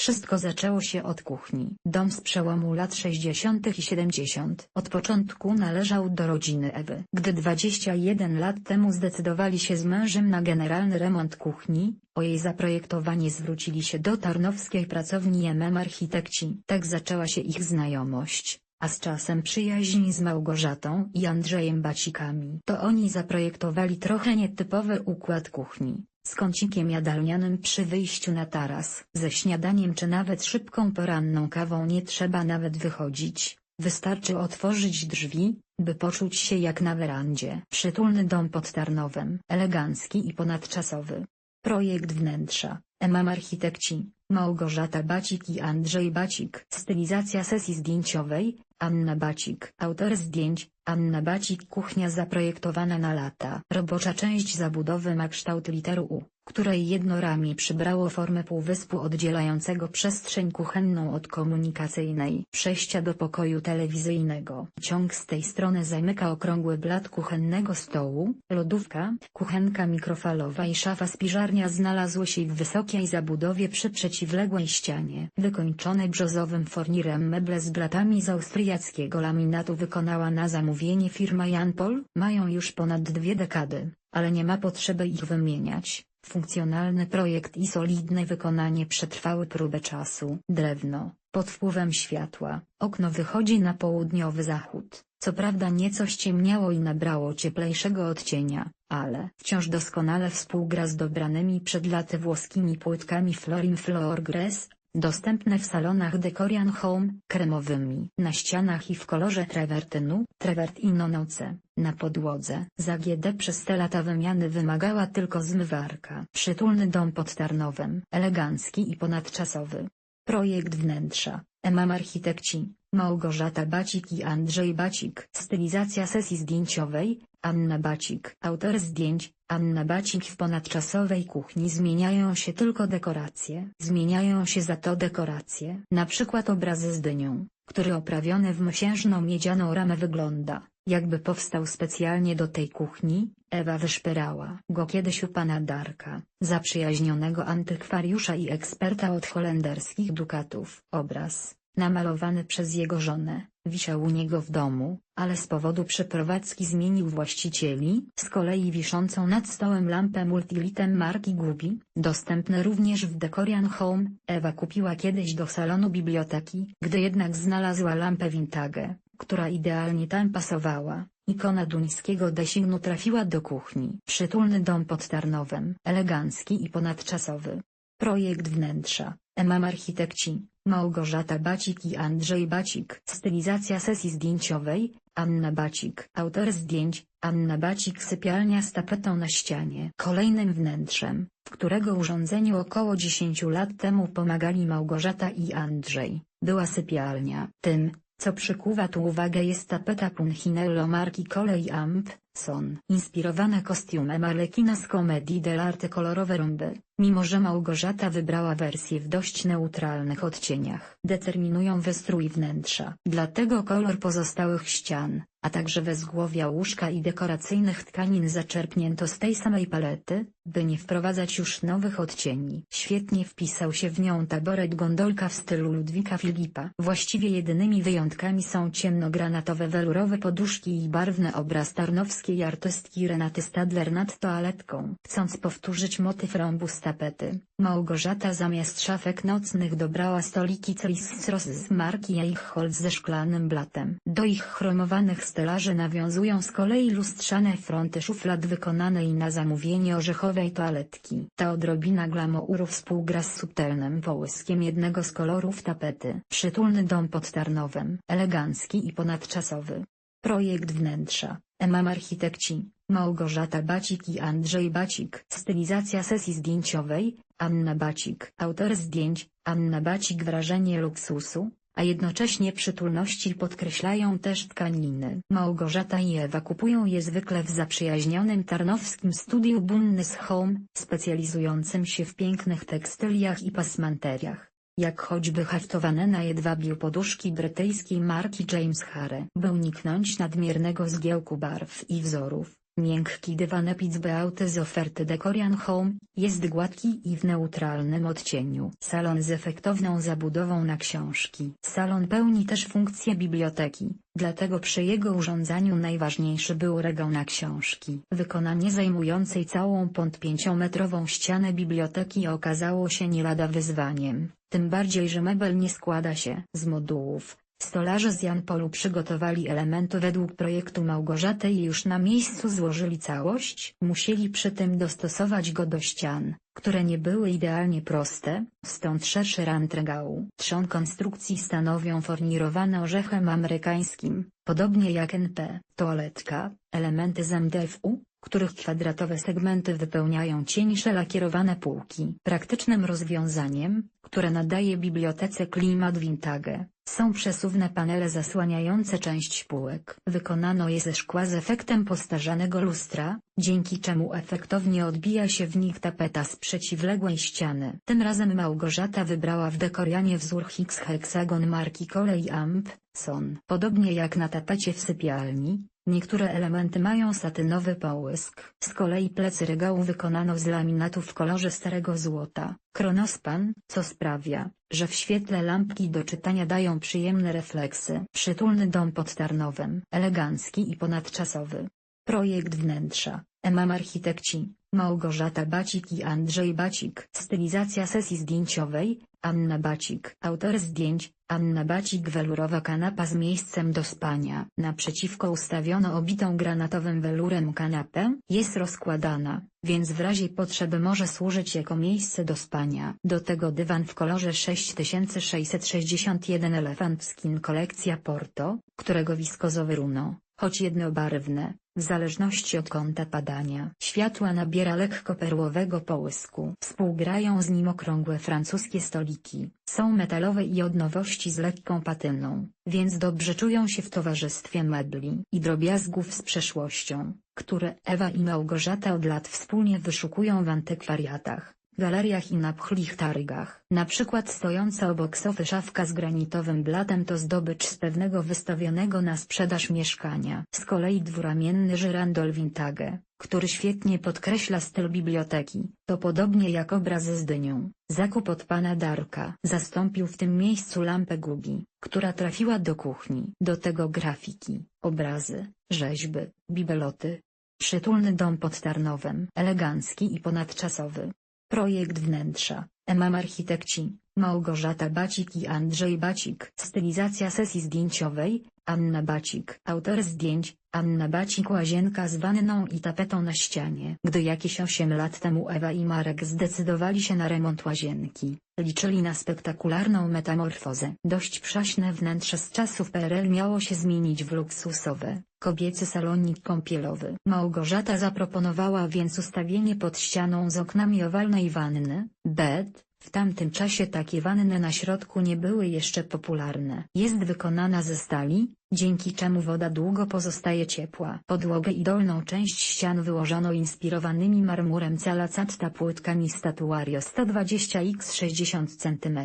Wszystko zaczęło się od kuchni. Dom z przełomu lat 60. i 70. od początku należał do rodziny Ewy. Gdy 21 lat temu zdecydowali się z mężem na generalny remont kuchni, o jej zaprojektowanie zwrócili się do tarnowskiej pracowni MM Architekci. Tak zaczęła się ich znajomość a z czasem przyjaźń z Małgorzatą i Andrzejem Bacikami. To oni zaprojektowali trochę nietypowy układ kuchni, z kącikiem jadalnianym przy wyjściu na taras. Ze śniadaniem czy nawet szybką poranną kawą nie trzeba nawet wychodzić, wystarczy otworzyć drzwi, by poczuć się jak na werandzie. Przytulny dom pod Tarnowem, elegancki i ponadczasowy. Projekt wnętrza, EMAM Architekci, Małgorzata Bacik i Andrzej Bacik. Stylizacja sesji zdjęciowej, Anna Bacik. Autor zdjęć, Anna Bacik. Kuchnia zaprojektowana na lata. Robocza część zabudowy ma kształt literu U, której jedno ramię przybrało formę półwyspu oddzielającego przestrzeń kuchenną od komunikacyjnej. Przejścia do pokoju telewizyjnego. Ciąg z tej strony zamyka okrągły blat kuchennego stołu, lodówka, kuchenka mikrofalowa i szafa spiżarnia znalazły się w wysokiej zabudowie przy przeciwległej ścianie. Wykończone brzozowym fornirem meble z blatami z austriackiego laminatu wykonała na zamówienie firma Janpol. Mają już ponad dwie dekady, ale nie ma potrzeby ich wymieniać. Funkcjonalny projekt i solidne wykonanie przetrwały próbę czasu. Drewno, pod wpływem światła, okno wychodzi na południowy zachód. Co prawda nieco ściemniało i nabrało cieplejszego odcienia, ale wciąż doskonale współgra z dobranymi przed laty włoskimi płytkami Florim Floorgres, dostępne w salonach Decorian Home, kremowymi. Na ścianach i w kolorze trawertynu, trewert i nonoce, na podłodze. Zagiede przez te lata wymiany wymagała tylko zmywarka. Przytulny dom pod Tarnowem, elegancki i ponadczasowy. Projekt wnętrza, EMAM Architekci, Małgorzata Bacik i Andrzej Bacik. Stylizacja sesji zdjęciowej, Anna Bacik. Autor zdjęć, Anna Bacik w ponadczasowej kuchni zmieniają się tylko dekoracje. Zmieniają się za to dekoracje. Na przykład obrazy z dynią, który oprawiony w mosiężną miedzianą ramę wygląda, jakby powstał specjalnie do tej kuchni, Ewa wyszperała go kiedyś u pana Darka, zaprzyjaźnionego antykwariusza i eksperta od holenderskich dukatów. Obraz, namalowany przez jego żonę, wisiał u niego w domu, ale z powodu przeprowadzki zmienił właścicieli. Z kolei wiszącą nad stołem lampę multilitem marki Gubi, dostępne również w Decorian Home, Ewa kupiła kiedyś do salonu biblioteki. Gdy jednak znalazła lampę vintage, która idealnie tam pasowała, ikona duńskiego designu trafiła do kuchni. Przytulny dom pod Tarnowem, elegancki i ponadczasowy. Projekt wnętrza, EMAM Architekci, Małgorzata Bacik i Andrzej Bacik. Stylizacja sesji zdjęciowej, Anna Bacik. Autor zdjęć, Anna Bacik sypialnia z tapetą na ścianie. Kolejnym wnętrzem, w którego urządzeniu około 10 lat temu pomagali Małgorzata i Andrzej, była sypialnia. Tym, co przykuwa tu uwagę jest tapeta Punchinello marki Coley Amp, Son. Inspirowana kostiumem Arlekina z komedii dell'arte kolorowe rąby, mimo że Małgorzata wybrała wersję w dość neutralnych odcieniach. Determinują wystrój wnętrza. Dlatego kolor pozostałych ścian, a także wezgłowia łóżka i dekoracyjnych tkanin zaczerpnięto z tej samej palety, by nie wprowadzać już nowych odcieni. Świetnie wpisał się w nią taboret gondolka w stylu Ludwika Filipa. Właściwie jedynymi wyjątkami są ciemnogranatowe welurowe poduszki i barwny obraz tarnowskiej artystki Renaty Stadler nad toaletką. Chcąc powtórzyć motyw rąbu z tapety, Małgorzata zamiast szafek nocnych dobrała stoliki Crisros z marki Eichholz ze szklanym blatem. Do ich chromowanych stelaży nawiązują z kolei lustrzane fronty szuflad wykonanej na zamówienie orzechowej toaletki. Ta odrobina glamouru współgra z subtelnym połyskiem jednego z kolorów tapety. Przytulny dom pod Tarnowem, elegancki i ponadczasowy. Projekt wnętrza, EMAM Architekci, Małgorzata Bacik i Andrzej Bacik. Stylizacja sesji zdjęciowej, Anna Bacik. Autor zdjęć, Anna Bacik wrażenie luksusu, a jednocześnie przytulności podkreślają też tkaniny. Małgorzata i Ewa kupują je zwykle w zaprzyjaźnionym tarnowskim studiu Bunny's Home, specjalizującym się w pięknych tekstyliach i pasmanteriach jak choćby haftowane na jedwabiu poduszki brytyjskiej marki James Harry. By uniknąć nadmiernego zgiełku barw i wzorów, Miękki dywan Epic Beauty z oferty Decorian Home, jest gładki i w neutralnym odcieniu. Salon z efektowną zabudową na książki. Salon pełni też funkcję biblioteki, dlatego przy jego urządzaniu najważniejszy był regał na książki. Wykonanie zajmującej całą pont pięciometrową ścianę biblioteki okazało się nie lada wyzwaniem, tym bardziej że mebel nie składa się z modułów, Stolarze z Janpolu przygotowali elementy według projektu Małgorzaty i już na miejscu złożyli całość. Musieli przy tym dostosować go do ścian, które nie były idealnie proste, stąd szerszy rant regału. Trzon konstrukcji stanowią fornirowane orzechem amerykańskim, podobnie jak NP, toaletka, elementy z MDF-u, których kwadratowe segmenty wypełniają cieńsze lakierowane półki. Praktycznym rozwiązaniem, które nadaje bibliotece klimat vintage, są przesuwne panele zasłaniające część półek. Wykonano je ze szkła z efektem postarzanego lustra, dzięki czemu efektownie odbija się w nich tapeta z przeciwległej ściany. Tym razem Małgorzata wybrała w dekorianie wzór Hicks heksagon marki Coley Amp, Son. Podobnie jak na tapecie w sypialni, Niektóre elementy mają satynowy połysk. Z kolei plecy regału wykonano z laminatu w kolorze starego złota. Kronospan, co sprawia, że w świetle lampki do czytania dają przyjemne refleksy. Przytulny dom pod Tarnowem. Elegancki i ponadczasowy. Projekt wnętrza. Emam Architekci, Małgorzata Bacik i Andrzej Bacik. Stylizacja sesji zdjęciowej, Anna Bacik. Autor zdjęć, Anna Bacik welurowa kanapa z miejscem do spania. Naprzeciwko ustawiono obitą granatowym welurem kanapę. Jest rozkładana, więc w razie potrzeby może służyć jako miejsce do spania. Do tego dywan w kolorze 6661 Elephant Skin kolekcja Porto, którego wiskozowy runo, choć jednobarwne, w zależności od kąta padania światła nabiera lekko perłowego połysku. Współgrają z nim okrągłe francuskie stoliki. Są metalowe i od nowości z lekką patyną, więc dobrze czują się w towarzystwie mebli i drobiazgów z przeszłością, które Ewa i Małgorzata od lat wspólnie wyszukują w antykwariatach galeriach i na pchlich targach. Na przykład stojąca obok sofy szafka z granitowym blatem to zdobycz z pewnego wystawionego na sprzedaż mieszkania. Z kolei dwuramienny żyrandol vintage, który świetnie podkreśla styl biblioteki, to podobnie jak obraz z dynią. Zakup od pana Darka zastąpił w tym miejscu lampę Gugi, która trafiła do kuchni. Do tego grafiki, obrazy, rzeźby, bibeloty. Przytulny dom pod Tarnowem. Elegancki i ponadczasowy. Projekt wnętrza, Emam Architekci, Małgorzata Bacik i Andrzej Bacik. Stylizacja sesji zdjęciowej, Anna Bacik. Autor zdjęć, Anna Bacik łazienka z wanną i tapetą na ścianie. Gdy jakieś 8 lat temu Ewa i Marek zdecydowali się na remont łazienki, liczyli na spektakularną metamorfozę. Dość przaśne wnętrze z czasów PRL miało się zmienić w luksusowe, kobiecy salonik kąpielowy. Małgorzata zaproponowała więc ustawienie pod ścianą z oknami owalnej wanny, bed, w tamtym czasie takie wanny na środku nie były jeszcze popularne. Jest wykonana ze stali, dzięki czemu woda długo pozostaje ciepła. Podłogę i dolną część ścian wyłożono inspirowanymi marmurem calacatta płytkami Statuario 120 x 60 cm,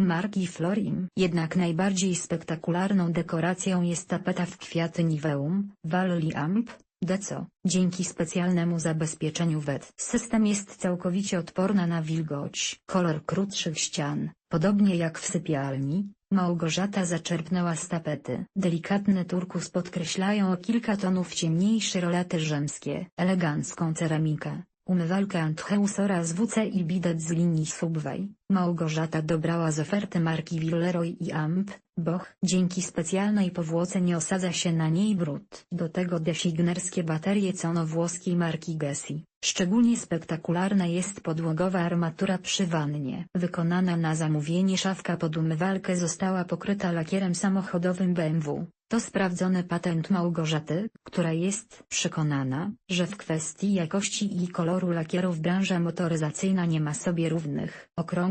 marki Florim. Jednak najbardziej spektakularną dekoracją jest tapeta w kwiaty Niveum, Valli Amp, Deco, dzięki specjalnemu zabezpieczeniu WET. System jest całkowicie odporna na wilgoć. Kolor krótszych ścian, podobnie jak w sypialni, Małgorzata zaczerpnęła z tapety. Delikatne turkus podkreślają o kilka tonów ciemniejsze rolety rzymskie. Elegancką ceramikę, umywalkę Antheus oraz WC i bidet z linii Subway. Małgorzata dobrała z oferty marki Villeroy i Amp, Boch. Dzięki specjalnej powłoce nie osadza się na niej brud. Do tego designerskie baterie cono włoskiej marki Gessi. Szczególnie spektakularna jest podłogowa armatura przy wannie. Wykonana na zamówienie szafka pod umywalkę została pokryta lakierem samochodowym BMW. To sprawdzony patent Małgorzaty, która jest przekonana, że w kwestii jakości i koloru lakierów branża motoryzacyjna nie ma sobie równych.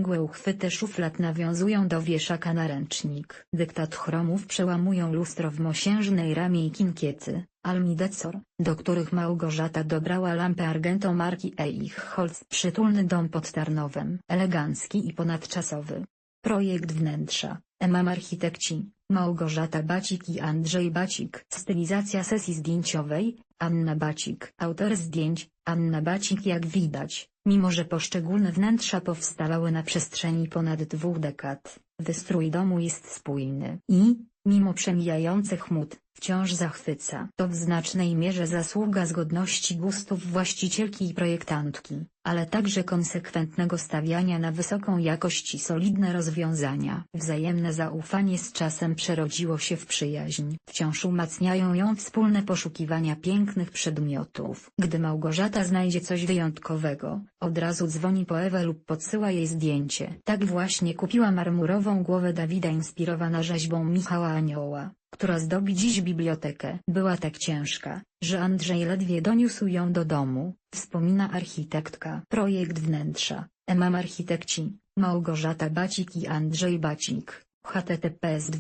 Okrągłe uchwyty szuflad nawiązują do wieszaka na ręcznik. Dyktat chromów przełamują lustro w mosiężnej ramie i kinkiety. Almidecor, do których Małgorzata dobrała lampę argentą marki Eichholz. Przytulny dom pod Tarnowem. Elegancki i ponadczasowy. Projekt wnętrza, Emam Architekci, Małgorzata Bacik i Andrzej Bacik. Stylizacja sesji zdjęciowej, Anna Bacik. Autor zdjęć, Anna Bacik jak widać, mimo że poszczególne wnętrza powstawały na przestrzeni ponad dwóch dekad, wystrój domu jest spójny i, mimo przemijających chmur, wciąż zachwyca. To w znacznej mierze zasługa zgodności gustów właścicielki i projektantki, ale także konsekwentnego stawiania na wysoką jakość i solidne rozwiązania. Wzajemne zaufanie z czasem przerodziło się w przyjaźń. Wciąż umacniają ją wspólne poszukiwania pięknych przedmiotów. Gdy Małgorzata znajdzie coś wyjątkowego, od razu dzwoni po Ewę lub podsyła jej zdjęcie. Tak właśnie kupiła marmurową głowę Dawida inspirowana rzeźbą Michała Anioła która zdobi dziś bibliotekę. Była tak ciężka, że Andrzej ledwie doniósł ją do domu, wspomina architektka. Projekt wnętrza, EMAM Architekci, Małgorzata Bacik i Andrzej Bacik, https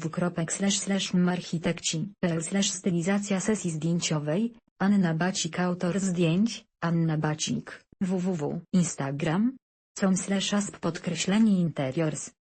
architekci.pl stylizacja sesji zdjęciowej, Anna Bacik autor zdjęć, Anna Bacik, www. Instagram, com slash asp podkreślenie interiors,